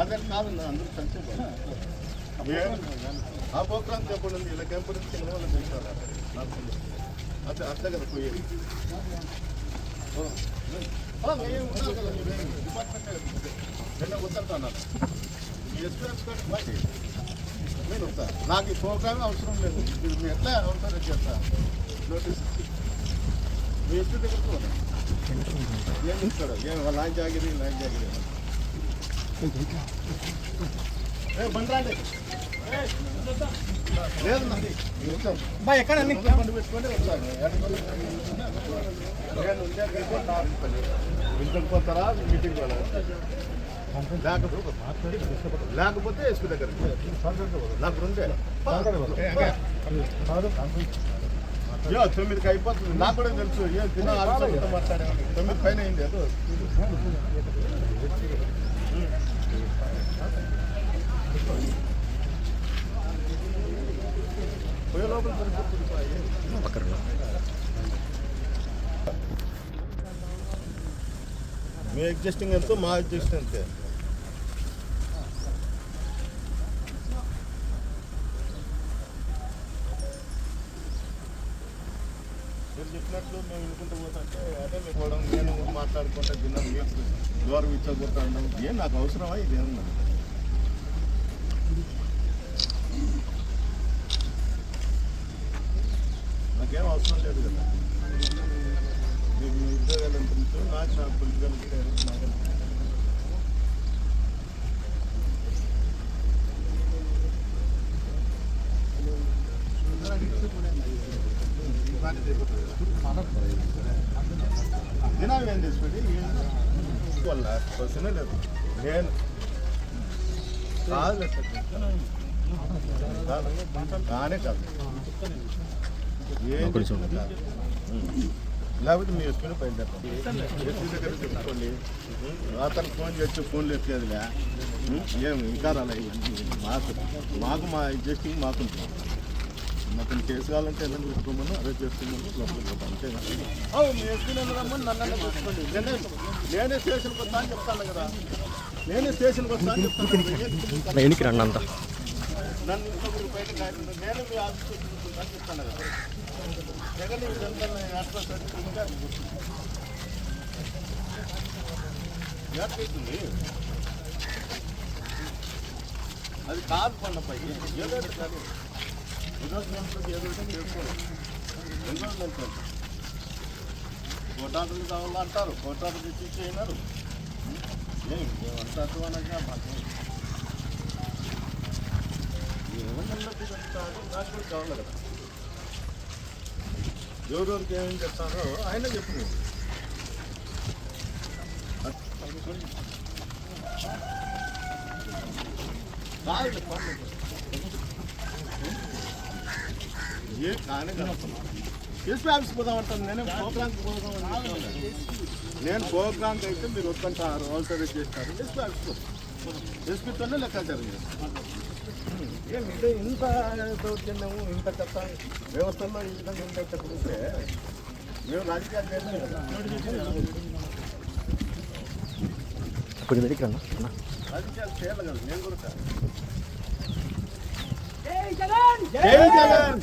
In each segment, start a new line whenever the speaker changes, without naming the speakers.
అదే కాదు అందరూ సంక్షేమ ఆ ప్రోగ్రాం చెప్పండి ఇలా కంపెనీ చిన్న వాళ్ళు పెంచాలి అదే అట్లా కదా పోయేది నిన్న ఉత్తరుతున్నారు ఎస్పీఎస్ కార్డు మాకు నేను వస్తా నాకు ఈ ప్రోగ్రామే అవసరం లేదు మీరు మీ ఎట్లా అవసరం చేస్తా నోటీస్ మీ ఎస్పీ దగ్గరకు ఏమి ఇస్తాడు ఏం లాంచ్ ఆగిరి లాంచ్
ఆగిరి ఎక్కడ
వెళ్ళిపోతారా మీటింగ్ లేకపోతే ఎస్పీ దగ్గర నాకు రెండే తొమ్మిదికి అయిపోతుంది నాకు కూడా తెలుసు ఏ తొమ్మిది పైన అయింది మీ ఎగ్జిస్టింగ్ ఎంతో మా ఎగ్జిస్టింగ్ అంతే. మీరు చెప్పినట్లు మేము వినుకుంటూ పోతుంటే అదే మీకు పోవడం నేను మాట్లాడుకుంటే గిన్నె మీకు దూరం ఇచ్చకపోతా ఉండడం ఏం నాకు అవసరమా? ఇది ఏమన్నా నాకేం అవసరం లేదు కదా. మీకు మీ ఉద్యోగాలు ఎంత నాకు నా పొలిటికల్ నాకు దినాలు ఏం తీసుకొని వల్ల లేదు నేను కాదు కానే కాదు ఏం లేకపోతే మీరు ఎస్పీని పైన ఎస్పీ దగ్గర చెప్పుకోండి అతను ఫోన్ చేసి ఫోన్లు ఎత్తేదిలే ఏం ఇంకా రాలే మాకు మాకు మా ఎగ్జిస్టింగ్ మాకు ఉంటుంది అతను కేసు కావాలంటే ఎలా చూసుకోమని అదే చేస్తున్నాము లోపలికి పోతాం అంతే నేనే నేనే స్టేషన్కి వస్తా అని చెప్తాను కదా. నేనే స్టేషన్కి వస్తా అని చెప్తాను
ఎనికి రండి అంతా.
నన్ను ఇంకొకరు బయట. నేను మీ అని చెప్తాను కదా. జగన్ ఇదంతా సర్టిఫికేట్ అది కాదు పండపై ఏదో ఒకటి కోటాటలు కావాలా అంటారు కోటాటలు తెచ్చి చేయనారు ఏం అనగా మాకు ఏమన్నా కాదు నాకు కూడా కావాలి కదా ఎవరెవరికి ఏమేమి చెప్తారో ఆయన చెప్పింది కాదు చెప్పండి ఏ కానీ ఎస్పీ ఆఫీస్ పోదామంటాను నేనే ప్రోగ్రామ్కి పోదామని నేను ప్రోగ్రామ్కి అయితే మీరు వద్దంటారు ఆల్టరేట్ చేస్తారు ఎస్పీ ఆఫీస్ ఎస్పీతోనే లెక్కాచారం చేస్తాను ఏమిటి ఇంత దౌర్జన్యము ఇంత చెత్త వ్యవస్థల్లో ఈ విధంగా ఉండేటప్పుడు ఉంటే మేము రాజకీయాలు చేయలేము కదా
కొంచెం వెనక్కి రండి అన్న
రాజకీయాలు చేయాలి కదా నేను కూడా కాదు.
జై జగన్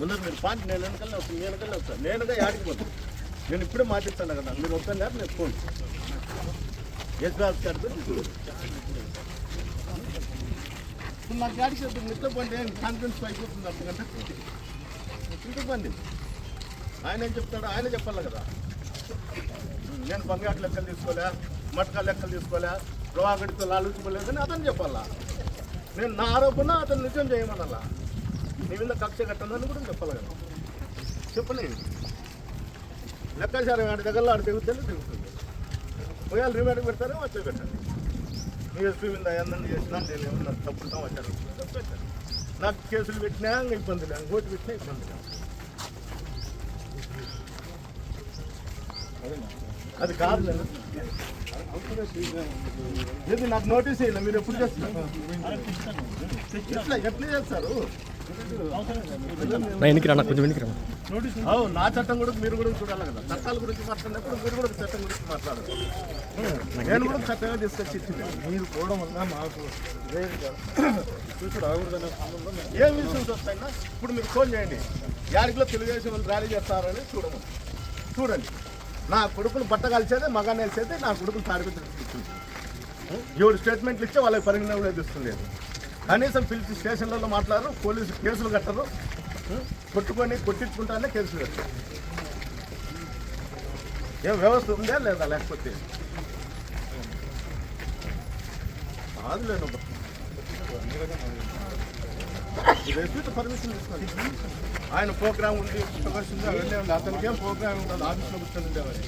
ముందర మీరు పాంటి నేను వెనకల్లా వస్తాను నేను వెనకల్లా వస్తాను నేనుగా యాడికి పోతాను నేను ఇప్పుడే మాట్లాడతాను కదా మీరు వస్తాను లేకపోతే నేను ఫోన్. ఎస్ రాజ్ గారు. ఇప్పుడు నాకు యాడికి వస్తుంది నిద్ర పండి కాన్ఫిడెన్స్ అయిపోతుంది అప్పటికంటే ఇంటికి పండి ఆయన ఏం చెప్తాడు ఆయన చెప్పాలి కదా. నేను బంగారు లెక్కలు తీసుకోలే మటకా లెక్కలు తీసుకోలే రవాగడితో లాలుచుకోలేదని అతను చెప్పాలా? నేను నా ఆరోపణ అతను నిజం చేయమనాలా? నీ మీద కక్ష కట్టాలని కూడా చెప్పాలి కదా చెప్పలేదు. లెక్కాచారం ఆడి దగ్గరలో ఆడు తెగుతుంది తెగుతుంది. ఒకవేళ రిమాండ్ పెడతారో వచ్చే పెట్టండి. మీ ఎస్పీ మీద ఏందని చేసినా నేను ఏమన్నా తప్పుతా వచ్చారు నాకు కేసులు పెట్టినా ఇంకా ఇబ్బంది లేదు. ఓటు పెట్టినా ఇబ్బంది లేదు. అది కాదు. లేదు. నాకు నోటీస్ అయ్యింది మీరు ఎప్పుడు చేస్తారు ఎట్లా ఎట్లా చేస్తారు?
నా ఎన్నికి రా కొంచెం ఎన్నికి రానా
నా చట్టం కూడా మీరు కూడా చూడాలి కదా. చట్టాల గురించి మాట్లాడినప్పుడు మీరు కూడా చట్టం గురించి మాట్లాడాలి. నేను కూడా చట్టంగా తీసుకొచ్చి ఇచ్చింది. మీరు పోవడం వల్ల మాకు ఏం విషయం వస్తాయినా ఇప్పుడు మీరు ఫోన్ చేయండి. యాడికిలో తెలుగుదేశం వాళ్ళు ర్యాలీ చేస్తారని చూడము. చూడండి. నా కొడుకులు బట్ట కలిసేది మగాన్ని నేసేది నా కొడుకులు తాడిపించి ఎవరు స్టేట్మెంట్లు ఇస్తే వాళ్ళకి పరిగణన కూడా తీసుకోలేదు కనీసం పిలిచి స్టేషన్లలో మాట్లాడరు పోలీసు కేసులు కట్టరు. కొట్టుకొని కొట్టించుకుంటానే కేసులు కట్టరు ఏం వ్యవస్థ ఉందా లేదా లేకపోతే? కాదు లేదు పర్మిషన్ తీసుకోండి ఆయన ప్రోగ్రామ్ ఉంది ఉంది అవన్నీ ఉంది. అతనికి ఏం ప్రోగ్రామ్ ఉండదు ఆఫీస్లో కూర్చొని ఉండేవారు